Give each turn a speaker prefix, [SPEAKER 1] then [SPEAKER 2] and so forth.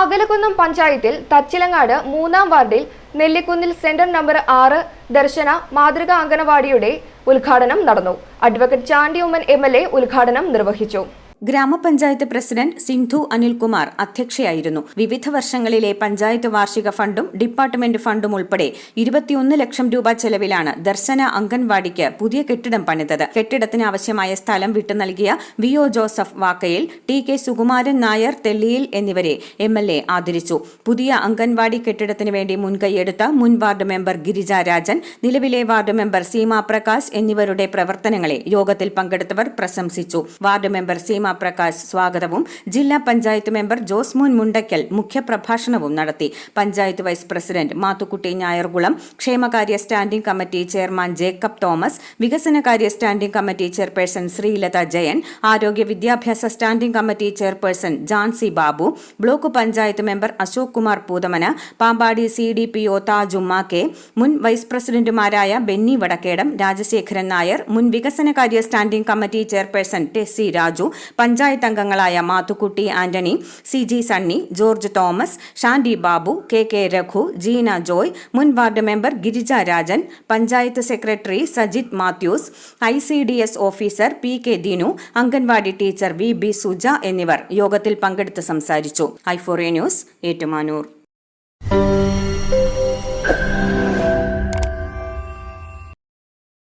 [SPEAKER 1] അകലക്കുന്നം പഞ്ചായത്തിൽ തച്ചിലങ്ങാട് മൂന്നാം വാർഡിൽ നെല്ലിക്കുന്നിൽ സെന്റർ നമ്പർ ആറ് ദർശന മാതൃകാ അംഗനവാടിയുടെ ഉദ്ഘാടനം നടന്നു. അഡ്വക്കേറ്റ് ചാണ്ടി ഉമ്മൻ എം ഉദ്ഘാടനം നിർവഹിച്ചു.
[SPEAKER 2] ഗ്രാമപഞ്ചായത്ത് പ്രസിഡന്റ് സിന്ധു അനിൽകുമാർ അധ്യക്ഷയായിരുന്നു. വിവിധ വർഷങ്ങളിലെ പഞ്ചായത്ത് വാർഷിക ഫണ്ടും ഡിപ്പാർട്ട്മെന്റ് ഫണ്ടും ഉൾപ്പെടെ ഇരുപത്തിയൊന്ന് ലക്ഷം രൂപ ചെലവിലാണ് ദർശന അംഗൻവാടിക്ക് പുതിയ കെട്ടിടം പണിതത്. കെട്ടിടത്തിന് ആവശ്യമായ സ്ഥലം വിട്ടു നൽകിയ V O Joseph Vakkayil T K Sukumaran Nair Thelliyil എന്നിവരെ എം എൽ എ ആദരിച്ചു. പുതിയ അംഗൻവാടി കെട്ടിടത്തിന് വേണ്ടി മുൻകൈയെടുത്ത മുൻ വാർഡ് മെമ്പർ ഗിരിജ രാജൻ നിലവിലെ വാർഡ് മെമ്പർ സീമ പ്രകാശ് എന്നിവരുടെ പ്രവർത്തനങ്ങളെ യോഗത്തിൽ പങ്കെടുത്തവർ പ്രശംസിച്ചു. വാർഡ് മെമ്പർ സീമ പ്രകാശ് സ്വാഗതവും. ജില്ലാ പഞ്ചായത്ത് മെമ്പർ ജോസ്മോൻ മുണ്ടയ്ക്കൽ മുഖ്യപ്രഭാഷണവും നടത്തി. പഞ്ചായത്ത് വൈസ് പ്രസിഡന്റ് മാത്തുക്കുട്ടി ഞായർകുളം ക്ഷേമകാര്യ standing committee chairman Jacob Thomas വികസനകാര്യ standing committee chairperson Sreelatha Jayan ആരോഗ്യ വിദ്യാഭ്യാസ standing committee chairperson Jancy Babu block panchayat member Ashok Kumar Poothamana Pampady C D P O Thajumma K മുൻ vice പ്രസിഡന്റുമാരായ ബെന്നി വടക്കേടം രാജശേഖരൻ നായർ മുൻ വികസനകാര്യ standing committee chairperson Tessy Raju panchayat അംഗങ്ങളായ Mathukutty Antony C G Sunny George Thomas Shandy Babu K K Raghu Jeena Joy മുൻ ward member Girija Rajan panchayat secretary Sajith Mathews I C D S officer P K Dinu anganwadi teacher V B Suja എന്നിവർ യോഗത്തിൽ പങ്കെടുത്ത് സംസാരിച്ചു. ഐഫോറിയ news Ettumanoor.